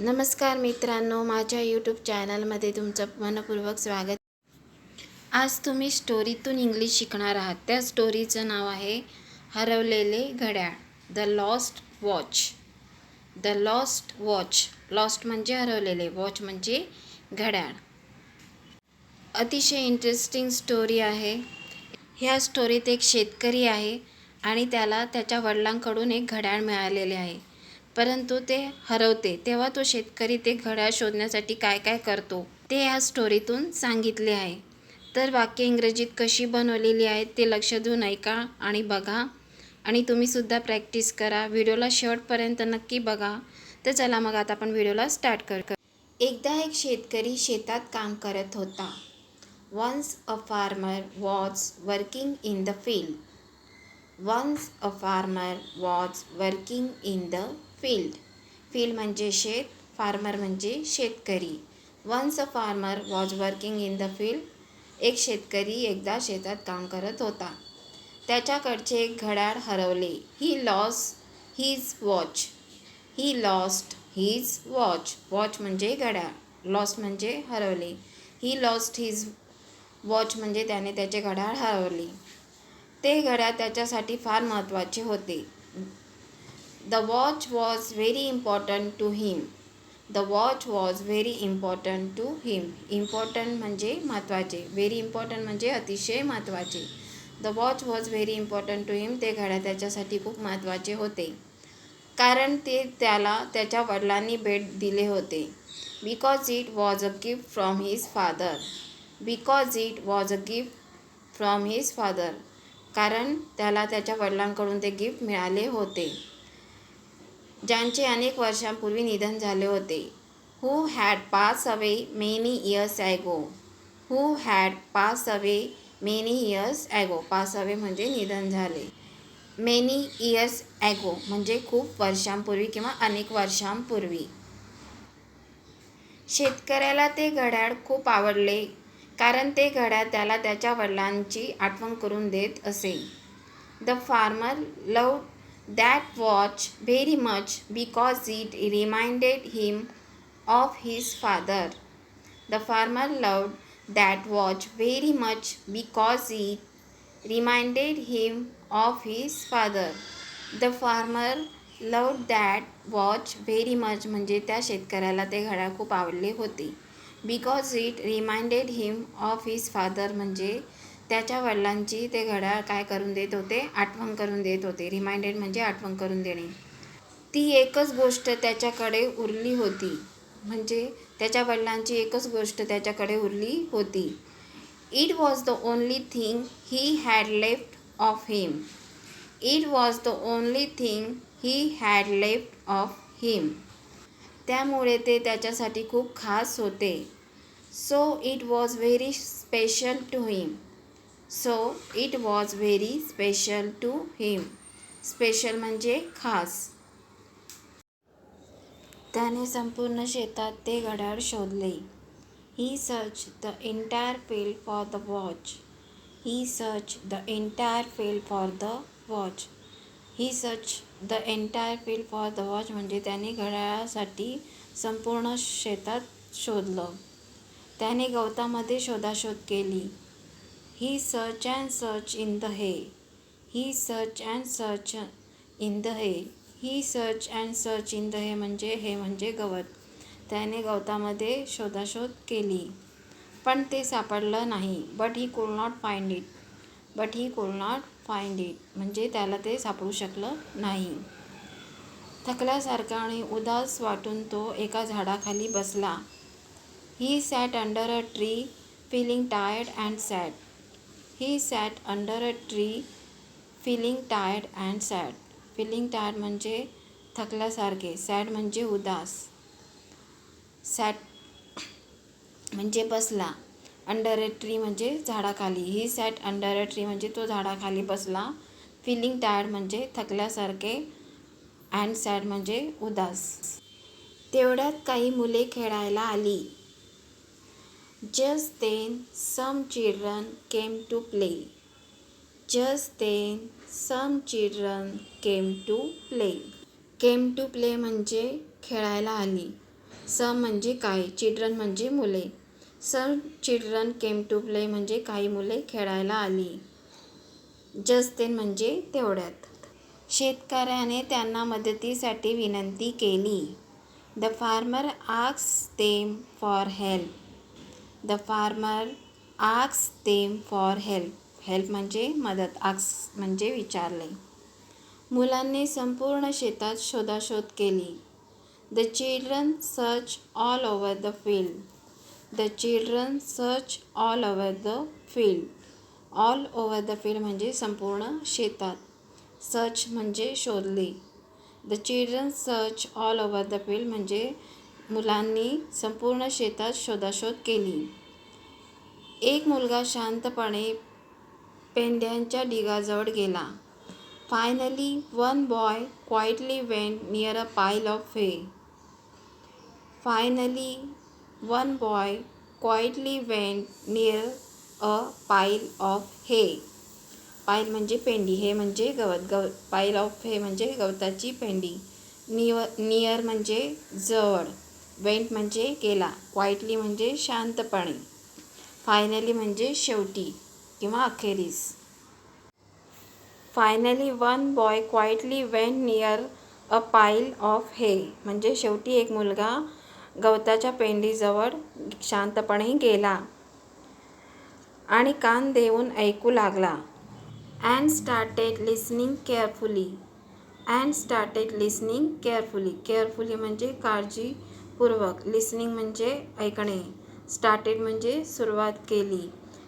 नमस्कार मित्रांनो माझ्या यूट्यूब चॅनलमध्ये तुमचं मनपूर्वक स्वागत. आज तुम्ही स्टोरीतून इंग्लिश शिकणार आहात. त्या स्टोरीचं नाव आहे हरवलेले घड्याळ the lost watch the lost watch lost म्हणजे हरवलेले वॉच म्हणजे घड्याळ. अतिशय इंटरेस्टिंग स्टोरी आहे. ह्या स्टोरीत एक शेतकरी आहे आणि त्याला त्याच्या वडिलांकडून एक घड्याळ मिळालेले आहे. परंतु ते हरवते. तेव्हा तो शेतकरी ते घड्याळ शोधण्यासाठी काय काय करतो ते या स्टोरीतून सांगितले आहे. तर वाक्य इंग्रजीत कशी बनवलेली आहेत ते लक्ष देऊन ऐका आणि बघा. आणि तुम्हीसुद्धा प्रॅक्टिस करा. व्हिडिओला शेवटपर्यंत नक्की बघा. तर चला मग आता आपण व्हिडिओला स्टार्ट कर कर एकदा एक शेतकरी शेतात काम करत होता. Once a farmer was working in the field once a farmer was working in the field. Field म्हणजे शेत फार्मर म्हणजे शेतकरी. Once a farmer was working in the field. एक शेतकरी एकदा शेतात काम करत होता. त्याच्याकडचे एक घड्याळ हरवले. He lost his watch he lost his watch watch म्हणजे घड्याळ. लॉस म्हणजे हरवले. ही लॉस्ट हीज वॉच म्हणजे त्याने त्याचे घड्याळ हरवले. ते घड्याळ त्याच्यासाठी फार महत्त्वाचे होते. The watch was very important to him the watch was very important to him important म्हणजे महत्त्वाचे व्हेरी इम्पॉर्टंट म्हणजे अतिशय महत्त्वाचे the watch was very important to him ते घड्या त्याच्यासाठी खूप महत्त्वाचे होते. कारण ते त्याला त्याच्या वडिलांनी भेट दिले होते. Because it was a gift from his father because it was a gift from his father कारण त्याला त्याच्या वडिलांकडून ते गिफ्ट मिळाले होते. ज्यांचे अनेक वर्षांपूर्वी निधन झाले होते. Who had pass away many years ago who had pass away many years ago pass away म्हणजे निधन झाले. मेनी इयर्स ॲगो म्हणजे खूप वर्षांपूर्वी किंवा अनेक वर्षांपूर्वी. शेतकऱ्याला ते घड्याळ खूप आवडले कारण ते घड्याळ त्याला त्याच्या वडिलांची आठवण करून देत असे. The farmer love that watch very much because it reminded him of his father the farmer loved that watch very much because it reminded him of his father the farmer love that watch very much म्हणजे त्या शेतकऱ्याला ते घड्याळ खूप आवडले होते. Because it reminded him of his father म्हणजे त्याच्या वडिलांची ते घड्याळ काय करून देत होते? आठवण करून देत होते. रिमाइंडेड म्हणजे आठवण करून देणे. ती एकच गोष्ट त्याच्याकडे उरली होती. म्हणजे त्याच्या वडिलांची एकच गोष्ट त्याच्याकडे उरली होती. It was the only thing he had left of him it was the only thing he had left of him त्यामुळे ते त्याच्यासाठी खूप खास होते. So it was very special to him so it was very special to him special म्हणजे खास. त्याने संपूर्ण शेतात ते घड्याळ शोधले. He search the entire field for the watch he search the entire field for the watch he search the entire field for the watch म्हणजे त्याने घड्याळासाठी संपूर्ण शेतात शोधलं. त्याने गवतामध्ये शोधाशोध केली. He such and search in the hay he such and search in the hay he such and search in the hay म्हणजे हे म्हणजे गवत. त्याने गवतामध्ये शोधाशोध केली. पण ते सापडलं नाही. But he could not find it but he could not find it म्हणजे त्याला ते सापडू शकलं नाही. थकल्यासारखा आणि उदास वाटून तो एका झाडाखाली बसला. He sat under a tree feeling tired and sad he sat under a tree feeling tired and sad feeling tired म्हणजे थकल्यासारखे सॅड म्हणजे उदास. सॅट म्हणजे बसला. अंडर अ ट्री म्हणजे झाडाखाली. ही सॅट अंडर अ ट्री म्हणजे तो झाडाखाली बसला. फिलिंग टायर्ड म्हणजे थकल्यासारखे अँड सॅड म्हणजे उदास. तेवढ्यात काही मुले खेळायला आली. Just then some children came to play just then some children came to play Came to play म्हणजे खेळायला आली. सम म्हणजे काही चिल्ड्रन म्हणजे मुले. Some children came to play म्हणजे काही मुले खेळायला आली. जस्ट देन म्हणजे तेवढ्यात. शेतकऱ्याने त्यांना मदतीसाठी विनंती केली. The farmer asks them for help the farmer asks them for help. Help म्हणजे मदत आक्स म्हणजे विचारले. मुलांनी संपूर्ण शेतात शोधाशोध केली. The children search all over the field. The children search all over the field. All over the field म्हणजे संपूर्ण शेतात. सर्च म्हणजे शोधले. The children search all over the field म्हणजे मुलांनी संपूर्ण शेतात शोधाशोध केली. एक मुलगा शांतपणे पेंढ्यांच्या ढिगाजवळ गेला. Finally one boy quietly went near a pile of hay finally one boy quietly went near a pile of hay पाईल म्हणजे पेंडी हे म्हणजे गवत गव पाईल ऑफ हे म्हणजे गवताची पेंडी नियर नियर म्हणजे जवळ वेंट म्हणजे गेला क्वाइटली म्हणजे शांतपणे फायनली म्हणजे शेवटी किंवा अखेरीस. Finally one boy quietly went near a pile of hay म्हणजे शेवटी एक मुलगा गवताच्या पेंडीजवळ शांतपणे गेला आणि कान देऊन ऐकू लागला. And started listening carefully and started listening carefully carefully म्हणजे काळजी पूर्वक लिसनिंग म्हणजे ऐकणे. स्टार्टेड म्हणजे सुरुवात केली.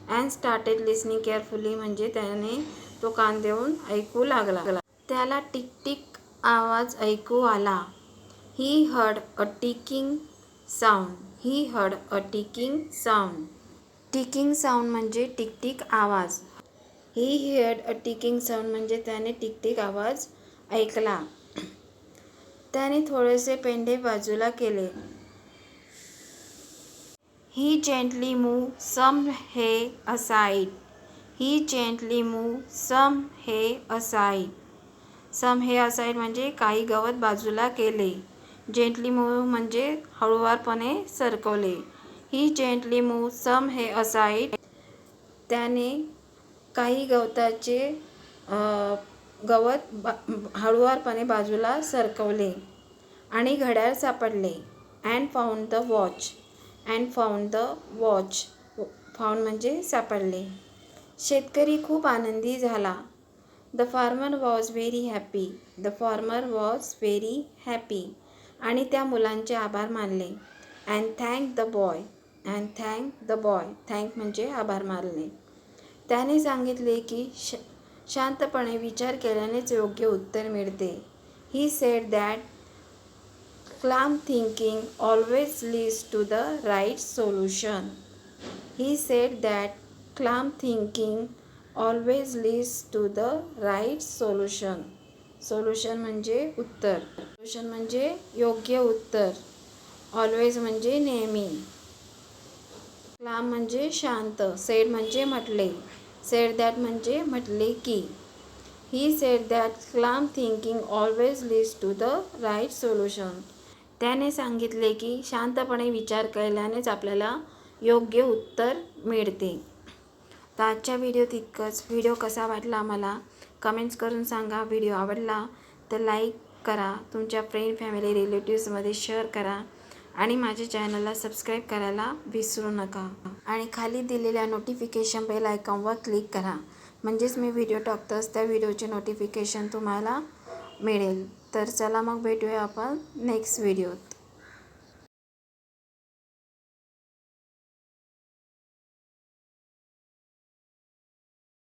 अँड स्टार्टेड लिसनिंग केअरफुली म्हणजे त्याने तो कान देऊन ऐकू लागला. त्याला टिकटिक आवाज ऐकू आला. He heard a ticking sound he heard a ticking sound ticking sound म्हणजे टिकटिक आवाज. He heard a ticking sound म्हणजे त्याने टिकटिक आवाज ऐकला. त्याने थोडेसे पेंढे बाजूला केले. ही gently move some hay aside he gently move some hay aside some हे असाईड म्हणजे काही गवत बाजूला केले. जेंटली मूव म्हणजे हळुवारपणे सरकवले. ही gently move some hay aside त्याने काही गवताचे गवत बा हळुवारपणे बाजूला सरकवले आणि घड्याळ सापडले. And found the watch. And found the watch. Found म्हणजे सापडले. शेतकरी खूप आनंदी झाला. The farmer was very happy. The farmer was very happy. आणि त्या मुलांचे आभार मानले. And thank the boy. And thank the boy. Thank म्हणजे आभार मानले. त्याने सांगितले की श शांतपणे विचार केल्यानेच योग्य उत्तर मिळते. He said that calm thinking always leads to the right solution he said that calm thinking always leads to the right solution solution म्हणजे उत्तर. सोल्युशन म्हणजे योग्य उत्तर. ऑलवेज म्हणजे नेहमी. क्लाम म्हणजे शांत. सेड म्हणजे म्हटले. सेड दॅट म्हणजे म्हटले की he said that calm thinking always leads to the right solution त्याने सांगितले की शांतपणे विचार केल्यानेच आपल्याला योग्य उत्तर मिळते. तर आजच्या व्हिडिओ तितकंच व्हिडिओ कसा वाटला मला? कमेंट्स करून सांगा. व्हिडिओ आवडला तर लाईक करा. तुमच्या फ्रेंड फॅमिली रिलेटिव्समध्ये शेअर करा. आणि माझ्या चॅनलला सबस्क्राईब करायला विसरू नका. आणि खाली दिलेल्या नोटिफिकेशन बेल आयकॉनवर क्लिक करा. म्हणजेच मी व्हिडिओ टाकतोच त्या व्हिडिओचे नोटिफिकेशन तुम्हाला मिळेल. तर चला मग भेटूया आपण नेक्स्ट व्हिडिओत